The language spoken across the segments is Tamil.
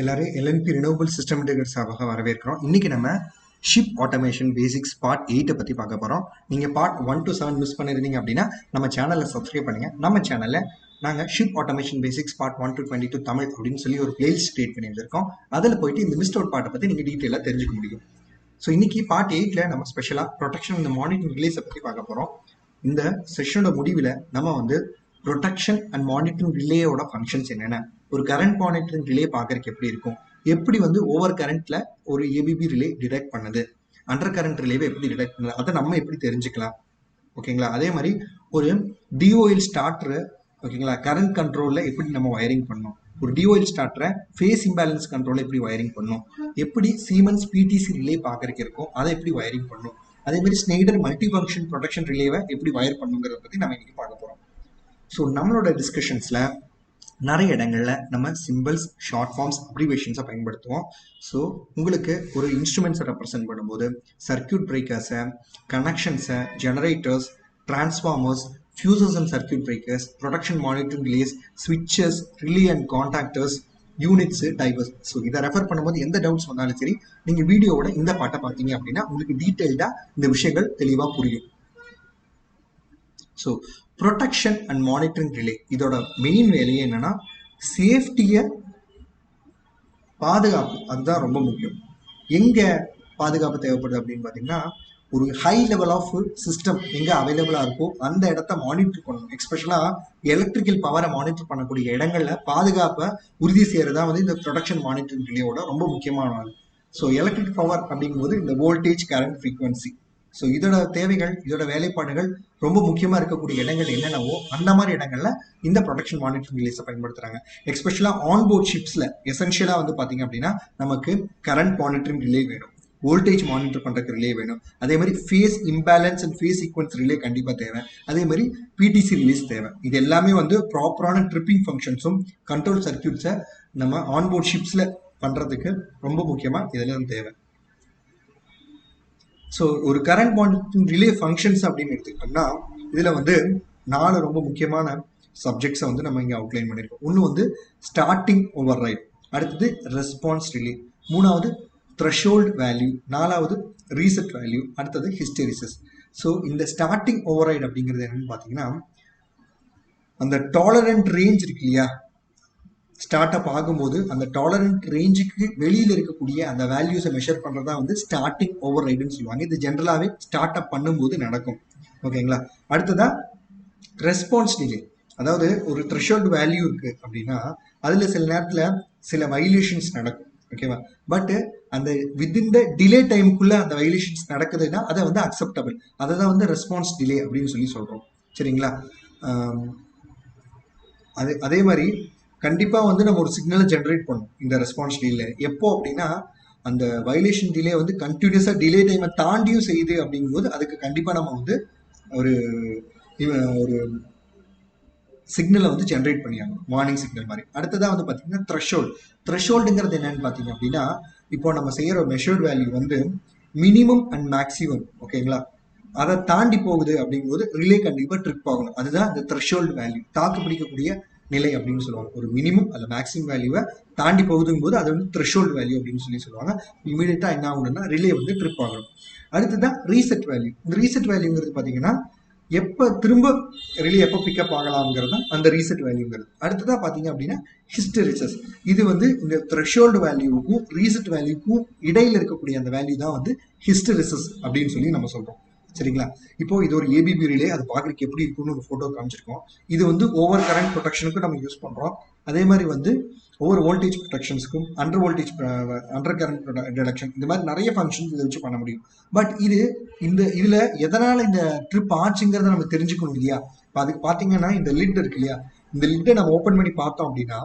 எல்லாரும் எல்என்பி ரினோவபிள் சிஸ்டம் இன்டெகிரேட் வரவேற்கிறோம். இன்றைக்கி நம்ம ஷிப் ஆட்டோமேஷன் பேசிக்ஸ் பார்ட் எயிட்டை பற்றி பார்க்க போகிறோம் நீங்கள் part one to seven miss பண்ணியிருந்தீங்க அப்படின்னா நம்ம சேனலை சப்ஸ்கிரைப் பண்ணுங்கள் நம்ம சேனலில் நாங்கள் ship automation basics part one to twenty two Tamil அப்படின்னு சொல்லி ஒரு பிளேலிஸ்ட் கிரியேட் பண்ணி வச்சிருக்கோம் அதில் போயிட்டு இந்த மிஸ்ட் அவுட் பார்ட்டை பற்றி நீங்கள் டீட்டெயிலாக தெரிஞ்சுக்க முடியும். ஸோ இன்னைக்கு பார்ட் எயிட்டில் நம்ம ஸ்பெஷலாக ப்ரொடெக்ஷன் இந்த மானிட்டரிங் ரிலீஸை பற்றி பார்க்க போகிறோம் இந்த செஷனோட முடிவில் நம்ம வந்து ப்ரொடெக்ஷன் அண்ட் மானிட்டரிங் ரிலேயோட ஃபங்க்ஷன்ஸ் என்னென்ன? ஒரு கரண்ட் மானிட்டரிங் ரிலே பார்க்கறக்கு எப்படி இருக்கும்? எப்படி வந்து ஓவர் கரண்ட்ல ஒரு ஏபிபி ரிலே டிடெக்ட் பண்ணுது? அண்டர் கரண்ட் ரிலேவை எப்படி டிடெக்ட் பண்ணுது? அதை நம்ம எப்படி தெரிஞ்சுக்கலாம்? ஓகேங்களா அதே மாதிரி ஒரு டிஓஎல் ஸ்டார்டரு ஓகேங்களா கரண்ட் கண்ட்ரோலில் எப்படி நம்ம வயரிங் பண்ணணும்? ஒரு டிஓஎல் ஸ்டார்டரை ஃபேஸ் இம்பேலன்ஸ் கண்ட்ரோலில் எப்படி ஒயரிங் பண்ணணும்? எப்படி சீமன்ஸ் பிடிசி ரிலே பார்க்கறக்கு இருக்கும்? அதை எப்படி வயரிங் பண்ணணும்? அதே மாதிரி ஸ்னெய்டர் மல்டி ஃபங்க்ஷன் ப்ரொடக்ஷன் ரிலேவை எப்படி வயர் பண்ணுங்கிறத பற்றி நம்ம இன்னைக்கு பார்க்க போகிறோம் ஸோ நம்மளோட டிஸ்கஷன்ஸில் நிறைய இடங்களில் நம்ம சிம்பிள்ஸ் ஷார்ட் ஃபார்ம்ஸ் அப்ரிவேஷன்ஸை பயன்படுத்துவோம். ஸோ உங்களுக்கு ஒரு இன்ஸ்ட்ருமெண்ட்ஸை ரெப்ரசென்ட் பண்ணும்போது சர்க்கியூட் பிரேக்கர்ஸை கனெக்ஷன்ஸை generators transformers fuses and circuit breakers protection monitoring relays ஸ்விட்சஸ் relay and contactors units drivers so இதை ரெஃபர் பண்ணும்போது எந்த டவுட்ஸ் வந்தாலும் சரி நீங்கள் வீடியோவோட இந்த பாட்டை பார்த்தீங்க அப்படின்னா உங்களுக்கு டீட்டெயில்டாக இந்த விஷயங்கள் தெளிவாக புரியும். So protection and monitoring relay இதோட மெயின் வேலையே என்னன்னா சேஃப்டியை பாதுகாப்பு. அதுதான் ரொம்ப முக்கியம். எங்கே பாதுகாப்பு தேவைப்படுது அப்படின்னு பார்த்தீங்கன்னா ஒரு ஹை லெவல் ஆஃப் சிஸ்டம் எங்கே அவைலபிளாக இருக்கோ அந்த இடத்த மானிட்டர் பண்ணணும். எக்ஸ்பெஷலாக எலக்ட்ரிக்கல் பவரை மானிட்டர் பண்ணக்கூடிய இடங்களில் பாதுகாப்பை உறுதி செய்யறதா வந்து இந்த ப்ரொடக்ஷன் மானிட்டரிங் ரிலேயோட ரொம்ப முக்கியமானது ஸோ எலக்ட்ரிக் பவர் அப்படிங்கும்போது இந்த வோல்டேஜ் கரண்ட் ஃப்ரீக்வன்சி ஸோ இதோட தேவைகள் இதோட வேலைப்பாடுகள் ரொம்ப முக்கியமாக இருக்கக்கூடிய இடங்கள் என்னென்னவோ அந்த மாதிரி இடங்களில் இந்த ப்ரொடக்ஷன் மானிட்டரிங் பயன்படுத்துகிறாங்க எக்ஸ்பெஷலாக எஸ்பெஷலாக ஆன்போர்ட் ஷிப்ஸில் எசென்ஷியலாக வந்து பார்த்தீங்க அப்படின்னா நமக்கு கரண்ட் மானிட்டரிங் ரிலே வேணும். வோல்டேஜ் மானிட்டர் பண்ணுறதுக்கு ரிலே வேணும். அதே மாதிரி phase imbalance and phase sequence relay கண்டிப்பாக தேவை. அதே மாதிரி பிடிசி ரிலீஸ் தேவை. இது எல்லாமே வந்து ப்ராப்பரான ட்ரிப்பிங் ஃபங்க்ஷன்ஸும் கண்ட்ரோல் சர்க்கியூட்ஸை நம்ம ஆன்போர்ட் ஷிப்ஸில் பண்ணுறதுக்கு ரொம்ப முக்கியமாக இதெல்லாம் தேவை. ஸோ ஒரு கரண்ட் மானிட்டரிங் ரிலே ஃபங்க்ஷன்ஸ் அப்படின்னு எடுத்துக்கிட்டோம்னா இதில் வந்து நாலு ரொம்ப முக்கியமான சப்ஜெக்ட்ஸை வந்து நம்ம இங்கே அவுட்லைன் பண்ணியிருக்கோம் ஒன்று வந்து ஸ்டார்டிங் ஓவர் ரைட் அடுத்தது ரெஸ்பான்ஸ் ரிலே மூணாவது த்ரெஷோல்டு வேல்யூ நாலாவது ரீசெட் வேல்யூ அடுத்தது ஹிஸ்டரிசஸ் ஸோ இந்த ஸ்டார்டிங் ஓவர் ரைட் அப்படிங்கிறது என்னன்னு பார்த்தீங்கன்னா அந்த டாலரண்ட் ரேஞ்ச் இருக்கு இல்லையா? ஸ்டார்ட் அப் ஆகும்போது அந்த டாலரண்ட் ரேஞ்சுக்கு வெளியில் இருக்கக்கூடிய அந்த வேல்யூஸை மெஷர் பண்ணுறதா வந்து ஸ்டார்டிங் ஓவர் ரைடுன்னு சொல்லுவாங்க. இது ஜென்ரலாகவே ஸ்டார்ட் அப் பண்ணும்போது நடக்கும். ஓகேங்களா அடுத்ததா ரெஸ்பான்ஸ் டிலே அதாவது ஒரு த்ரெஷோல்டு வேல்யூ இருக்குது அப்படின்னா அதில் சில நேரத்தில் சில வைலேஷன்ஸ் நடக்கும். ஓகேவா பட்டு அந்த வித்தின் த டிலே டைமுக்குள்ளே அந்த வைலேஷன்ஸ் நடக்குதுன்னா அதை வந்து அக்செப்டபிள் அதை தான் வந்து ரெஸ்பான்ஸ் டிலே அப்படின்னு சொல்லி சொல்கிறோம் சரிங்களா? அது அதே மாதிரி கண்டிப்பாக வந்து நம்ம ஒரு சிக்னலை ஜென்ரேட் பண்ணணும். இந்த ரெஸ்பான்ஸ் டிலே எப்போ அப்படின்னா அந்த வயலேஷன் டிலே வந்து கண்டினியூஸாக டிலே டைமை தாண்டியும் செய்யுது அப்படிங்கும்போது அதுக்கு கண்டிப்பாக நம்ம வந்து ஒரு ஒரு சிக்னலை வந்து ஜென்ரேட் பண்ணியாகணும். வார்னிங் சிக்னல் மாதிரி. அடுத்ததாக வந்து பார்த்தீங்கன்னா த்ரெஷோல்டு த்ரெஷோல்டுங்கிறது என்னன்னு பார்த்தீங்க அப்படின்னா இப்போ நம்ம செய்கிற மெஷர்ட் வேல்யூ வந்து மினிமம் அண்ட் மேக்ஸிமம் ஓகேங்களா? அதை தாண்டி போகுது அப்படிங்கும்போது ரிலே கண்டிப்பாக ட்ரிப் ஆகணும். அதுதான் இந்த த்ரெஷோல்டு வேல்யூ தாக்கு பிடிக்கக்கூடிய நிலை அப்படின்னு சொல்லுவாங்க. ஒரு மினிமம் அல்ல மேக்ஸிமம் வேல்யூவை தாண்டி போகுதுங்கும் போது அது வந்து த்ரெஷோல்டு வேல்யூ அப்படின்னு சொல்லி சொல்லுவாங்க. இமீடியட்டாக என்ன ஆகணும்னா ரிலே வந்து ட்ரிப் ஆகணும் அடுத்ததான் ரீசெட் வேல்யூ இந்த ரீசெட் வேல்யூங்கிறது பார்த்தீங்கன்னா எப்போ திரும்ப ரிலே எப்போ பிக்கப் ஆகலாம்ங்கிறது தான் அந்த ரீசெட் வேல்யூங்கிறது அடுத்ததாக பார்த்தீங்க அப்படின்னா ஹிஸ்டரிசஸ் இது வந்து இந்த த்ரெஷோல்டு வேல்யூவுக்கும் ரீசெட் வேல்யூக்கும் இடையில் இருக்கக்கூடிய அந்த வேல்யூ தான் வந்து ஹிஸ்டரிசஸ் அப்படின்னு சொல்லி நம்ம சொல்கிறோம் சரிங்களா? இப்போ இது ஒரு ஏபிபி ரிலே அது பார்க்குறதுக்கு எப்படி இருக்குன்னு ஒரு ஃபோட்டோ காமிச்சிருக்கோம். இது வந்து ஓவர் கரண்ட் ப்ரொடெக்ஷனுக்கும் நம்ம யூஸ் பண்ணுறோம் அதே மாதிரி வந்து ஒவ்வொரு voltage ப்ரொடெக்ஷன்ஸ்க்கும் under voltage under current detection இந்த மாதிரி நிறைய ஃபங்க்ஷன்ஸ் இதை வச்சு பண்ண முடியும். பட் இது இந்த இதில் எதனால் இந்த ட்ரிப் ஆச்சுங்கிறத நம்ம தெரிஞ்சுக்கணும் இல்லையா? இப்போ அதுக்கு பார்த்தீங்கன்னா இந்த லிட் இருக்கு இல்லையா? இந்த லிட்டை நம்ம ஓப்பன் பண்ணி பார்த்தோம் அப்படின்னா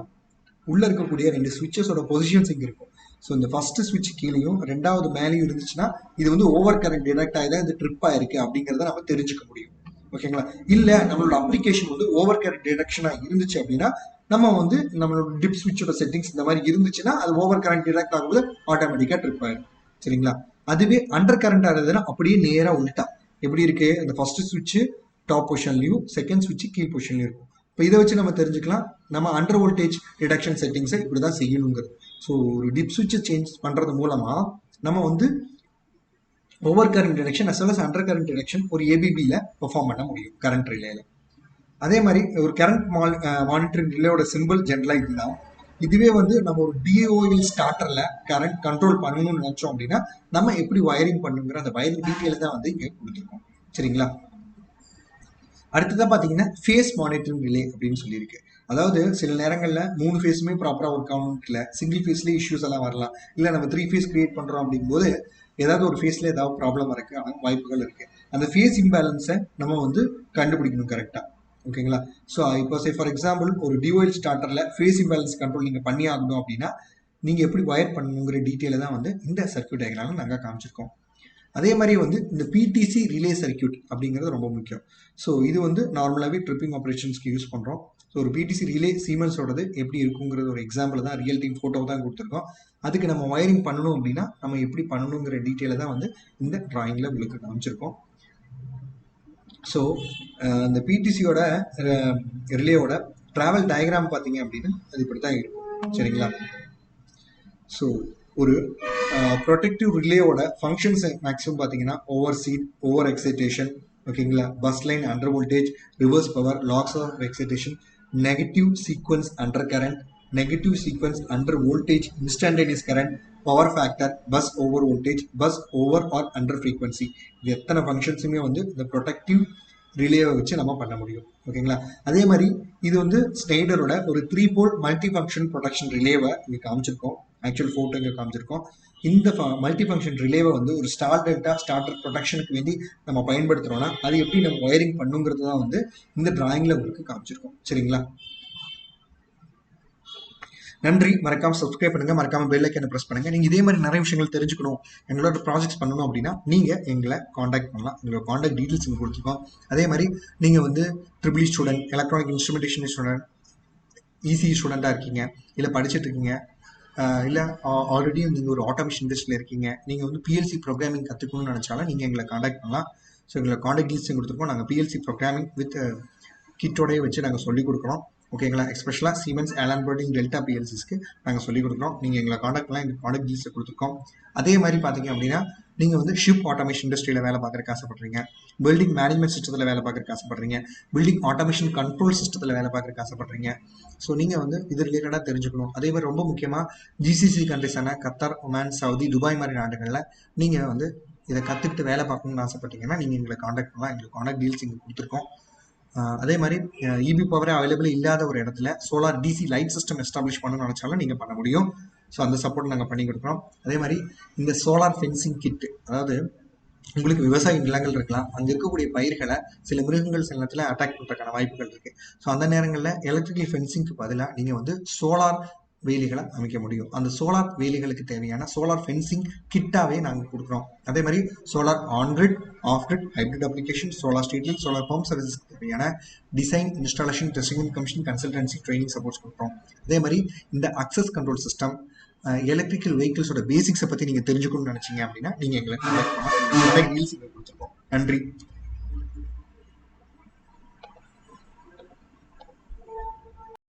உள்ளே இருக்கக்கூடிய ரெண்டு சுவிச்சஸோட பொசிஷன்ஸ் இங்கே இருக்கும். ஸோ இந்த ஃபர்ஸ்ட் சுவிட்ச் கீழேயும் ரெண்டாவது மேலேயும் இருந்துச்சுன்னா இது வந்து ஓவர் கரண்ட் டிடெக்ட் ஆகி தான் இது ட்ரிப் ஆயிருக்கு அப்படிங்கிறத நம்ம தெரிஞ்சுக்க முடியும். ஓகேங்களா இல்லை நம்மளோட அப்ளிகேஷன் வந்து ஓவர் கரண்ட் டிடெக்ஷனாக இருந்துச்சு அப்படின்னா நம்ம வந்து நம்மளோட டிப் சுவிட்சோட செட்டிங்ஸ் இந்த மாதிரி இருந்துச்சுன்னா அது ஓவர் கரண்ட் டிடெக்ட் ஆகும்போது ஆட்டோமேட்டிக்காக ட்ரிப் ஆயிடும் சரிங்களா? அதுவே அண்டர் கரண்ட் ஆகுதுன்னா அப்படியே நேராக உள்ட்டா எப்படி இருக்கு? இந்த ஃபர்ஸ்ட் சுவிட்ச் டாப் பொசிஷன்லையும் செகண்ட் சுவிட்ச் கீழ் பொசிஷன்லையும் இருக்கும். இப்போ இதை வச்சு நம்ம தெரிஞ்சுக்கலாம். நம்ம அண்டர் வோல்டேஜ் டிடக்ஷன் செட்டிங்ஸை இப்படி தான் செய்யணுங்கிறது. ஸோ ஒரு டிப் சுவிட்சை சேஞ்ச் பண்ணுறது மூலமாக நம்ம வந்து over current detection as well as under current detection ஒரு ஏபிபியில் பெர்ஃபார்ம் பண்ண முடியும் கரண்ட் ரிலேயில் அதே மாதிரி ஒரு கரண்ட் மானிட்டரிங் ரிலேயோட சிம்பிள் ஜென்ரலாக இதுதான். இதுவே வந்து நம்ம ஒரு டிஓஎல் ஸ்டார்டரில் கரண்ட் கண்ட்ரோல் பண்ணணும்னு நினச்சோம் அப்படின்னா நம்ம எப்படி வயரிங் பண்ணுங்கிற அந்த வயரிங் டீட்டெயில் தான் வந்து இங்கே கொடுத்துருக்கோம். சரிங்களா? அடுத்ததாக பார்த்தீங்கன்னா ஃபேஸ் மானிட்டரிங் ரிலே அப்படின்னு சொல்லியிருக்கு. அதாவது சில நேரங்களில் மூணு ஃபேஸுமே ப்ராப்பராக ஒர்க் ஆகணும் இல்லை சிங்கிள் ஃபேஸ்லேயே இஷ்யூஸ் எல்லாம் வரலாம். இல்லை நம்ம த்ரீ ஃபேஸ் கிரியேட் பண்ணுறோம் அப்படிங்கும்போது ஏதாவது ஒரு ஃபேஸில் ஏதாவது ப்ராப்ளம் இருக்குது ஆனால் வாய்ப்புகள் இருக்குது அந்த ஃபேஸ் இம்பேலன்ஸை நம்ம வந்து கண்டுபிடிக்கணும் கரெக்டாக ஓகேங்களா? ஸோ இப்போ சே ஃபார் எக்ஸாம்பிள் ஒரு டிஓஎல் ஸ்டார்டரில் ஃபேஸ் இம்பேலன்ஸ் கண்ட்ரோல் நீங்கள் பண்ணி ஆகணும் அப்படின்னா நீங்கள் எப்படி ஒயர் பண்ணணுங்கிற டீட்டெயிலை தான் வந்து இந்த சர்க்கியூட் டயக்ராமில் நாங்கள் காமிச்சிருக்கோம். அதே மாதிரி வந்து இந்த பிடிசி ரிலே சர்க்கியூட் அப்படிங்கிறது ரொம்ப முக்கியம். ஸோ இது வந்து நார்மலாகவே ட்ரிப்பிங் ஆப்ரேஷன்ஸ்க்கு யூஸ் பண்ணுறோம் ஸோ ஒரு பிடிசி ரிலே சீமென்ஸோடது எப்படி இருக்குங்கிறது ஒரு எக்ஸாம்பிள் தான் ரியல் டைம் ஃபோட்டோ தான் கொடுத்துருக்கோம். அதுக்கு நம்ம ஒயரிங் பண்ணணும் அப்படின்னா நம்ம எப்படி பண்ணணுங்கிற டீட்டெயிலை தான் வந்து இந்த ட்ராயிங்கில் உங்களுக்கு காமிச்சிருக்கோம். ஸோ இந்த பிடிசியோட ரிலேயோட ட்ராவல் டயக்ராம் பார்த்தீங்க அப்படின்னா அது இப்படி தான் இருக்கும். சரிங்களா? ஸோ ஒரு ப்ரொடெக்டிவ் ரிலேயோட ஃபங்க்ஷன்ஸ் மேக்ஸிமம் பார்த்தீங்கன்னா ஓவர் சீட் ஓவர் எக்ஸைட்டேஷன் ஓகேங்களா bus line under voltage reverse power loss of excitation negative sequence under current negative sequence under voltage instantaneous current power factor bus over voltage bus over or under frequency இது எத்தனை ஃபங்க்ஷன்ஸுமே வந்து இந்த ப்ரொடெக்டிவ் ரிலேவை வச்சு நம்ம பண்ண முடியும் ஓகேங்களா அதே மாதிரி இது வந்து ஸ்னைடரோட ஒரு three pole multi function protection ரிலேவை இங்கே காமிச்சிருக்கோம். ஆக்சுவல் ஃபோட்டோ இங்கே காமிச்சிருக்கோம். இந்த மல்டி ஃபங்க்ஷன் ரிலேவை வந்து ஒரு ஸ்டார் டெல்டா ஸ்டார்டர் ப்ரொடக்ஷனுக்கு வேண்டி நம்ம பயன்படுத்துகிறோம்னா அது எப்படி நம்ம ஒயரிங் பண்ணுங்கிறது தான் வந்து இந்த டிராயிங்கில் உங்களுக்கு காமிச்சிருக்கோம். சரிங்களா? நன்றி. மறக்காம சப்ஸ்கிரைப் பண்ணுங்க. மறக்காம பெல் ஐக்கனை ப்ரெஸ் பண்ணுங்க. நீங்க இதே மாதிரி நிறைய விஷயங்கள் தெரிஞ்சுக்கணும் எங்களோட ப்ராஜெக்ட்ஸ் பண்ணணும் அப்படின்னா நீங்க எங்களை காண்டாக்ட் பண்ணலாம். எங்களோட காண்டாக்ட் டீட்டெயில்ஸ் இங்கே கொடுத்துருக்கோம். அதே மாதிரி நீங்க வந்து triple student electronic instrumentation student EC ஸ்டூடெண்ட்டாக இருக்கீங்க இல்லை படிச்சுட்டு இருக்கீங்க இல்லை ஆல்ரெடி நீங்கள் ஒரு ஆட்டோமேஷன் இண்டஸ்ட்ரியில் இருக்கீங்க. நீங்கள் வந்து பிஎல்சி ப்ரோக்ராமிங் கற்றுக்கணும்னு நினச்சாலும் நீங்கள் எங்களை காண்டாக்ட் பண்ணலாம். ஸோ எங்களை காண்டாக்ட் டீல்ஸும் கொடுத்துருக்கோம். நாங்கள் பிஎல்சி ப்ரோக்ராமிங் வித் கிட்டோடய வச்சு நாங்கள் சொல்லிக் கொடுக்குறோம். ஓகேங்களா? எஸ்பெஷலாக சீமென்ஸ் ஆலன்பர்டிங் டெல்டா பிஎல்சிஸ்க்கு நாங்கள் சொல்லிக் கொடுக்குறோம். நீங்கள் எங்களை காண்டாக்ட்லாம் எங்கள் ப்ராடக்ட் டீல்ஸை கொடுத்துருக்கோம். அதே மாதிரி பார்த்தீங்க அப்படின்னா நீங்கள் வந்து ஷிப் ஆட்டோமேஷன் இண்டஸ்ட்ரியில் வேலை பார்க்குறக்கு ஆசைப்படுறீங்க. பில்டிங் மேனேஜ்மெண்ட் சிஸ்டத்தில் வேலை பார்க்குறக்கு ஆசைப்படுறீங்க. பில்டிங் ஆட்டோமேஷன் கண்ட்ரோல் சிஸ்டத்தில் வேலை பார்க்குறக்கு ஆசைப்படுறீங்க. ஸோ நீங்கள் வந்து இது ரிலேட்டடாக தெரிஞ்சுக்கணும். அதே மாதிரி ரொம்ப முக்கியமாக ஜிசிசி கண்ட்ரிஸான கத்தார் ஒமான் சவுதி துபாய் மாதிரி நாடுகளில் நீங்கள் வந்து இதை கற்றுக்கிட்டு வேலை பார்க்கணும்னு ஆசைப்பட்டீங்கன்னா நீங்கள் எங்களை காண்டாக்ட் பண்ணலாம். எங்களுக்கு காண்டாக்ட் டீல்ஸ் இங்கே கொடுத்துருக்கோம். அதே மாதிரி இபி பவரே அவைலபிள் இல்லாத ஒரு இடத்துல solar DC light system establish பண்ணணும்னு நினச்சாலும் நீங்கள் பண்ண முடியும். ஸோ அந்த சப்போர்ட் நாங்கள் பண்ணி கொடுக்குறோம். அதே மாதிரி இந்த சோலார் ஃபென்சிங் கிட்டு அதாவது உங்களுக்கு விவசாய நிலங்கள் இருக்கலாம். அங்கே இருக்கக்கூடிய பயிர்களை சில மிருகங்கள் சில நேரத்தில் அட்டாக் பண்ணுறதுக்கான வாய்ப்புகள் இருக்குது ஸோ அந்த நேரங்களில் எலக்ட்ரிக்கல் ஃபென்சிங்க்கு பதிலாக நீங்கள் வந்து சோலார் வேலிகளை அமைக்க முடியும். அந்த சோலார் வேலிகளுக்கு தேவையான சோலார் ஃபென்சிங் கிட்டாவே நாங்கள் கொடுக்குறோம். அதே மாதிரி solar on grid off grid hybrid application solar streetlight solar home சர்வீஸஸ்க்கு தேவையான design installation testing commission consultancy training supports கொடுக்குறோம். அதே மாதிரி இந்த அக்சஸ் கண்ட்ரோல் சிஸ்டம் எலக்ட்ரிக்கல் வெஹிக்கிள்ஸோட பேசிக்ஸை பற்றி நீங்கள் தெரிஞ்சுக்கணும்னு நினச்சிங்க அப்படின்னா நீங்கள் எங்களை கொடுத்துருக்கோம் நன்றி.